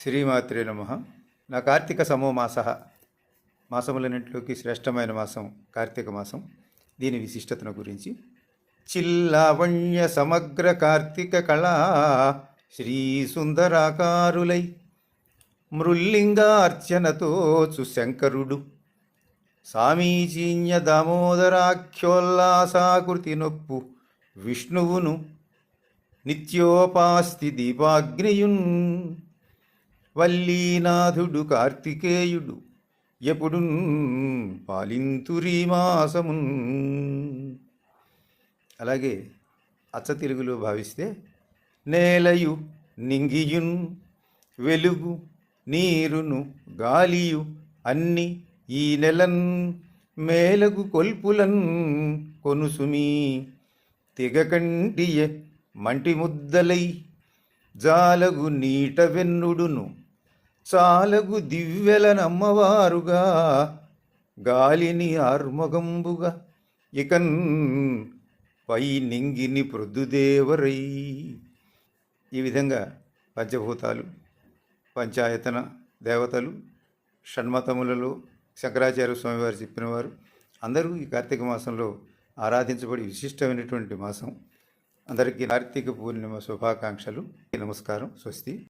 శ్రీమాత్రే నమ. నా కార్తీక సమో మాస మాసములన్నింటిలోకి శ్రేష్టమైన మాసం కార్తీక మాసం. దీని విశిష్టతను గురించి చిల్లావణ్య సమగ్ర కార్తీక కళా శ్రీ సుందరాకారులై మృల్లింగార్చనతో శంకరుడు సామీచీన్య దామోదరాఖ్యోల్లాసాకృతి నొప్పు విష్ణువును నిత్యోపాస్తి దీపాగ్నియున్ వల్లీనాథుడు కార్తికేయుడు. ఎప్పుడు పాలింతురీ మాసమున్. అలాగే అచ్చ తెలుగులో భావిస్తే నేలయు నింగియున్ వెలుగు నీరును గాలియు అన్ని ఈ నెలన్ మేలగు కొల్పులన్ కొనుసుమీ. తెగకంటియ మంటి ముద్దలై జాలగు నీట వెన్నుడును చాలగు దివ్వెలనమ్మవారుగా గాలిని ఆర్మగంబుగా ఇకన్ పై నింగిని ప్రొద్దుదేవరై ఈ విధంగా పంచభూతాలు పంచాయతన దేవతలు షణ్మతములలో శంకరాచార్య స్వామివారు చెప్పినవారు అందరూ ఈ కార్తీక మాసంలో ఆరాధించబడి విశిష్టమైనటువంటి మాసం. అందరికీ కార్తీక పూర్ణిమ శుభాకాంక్షలు. నమస్కారం. స్వస్తి.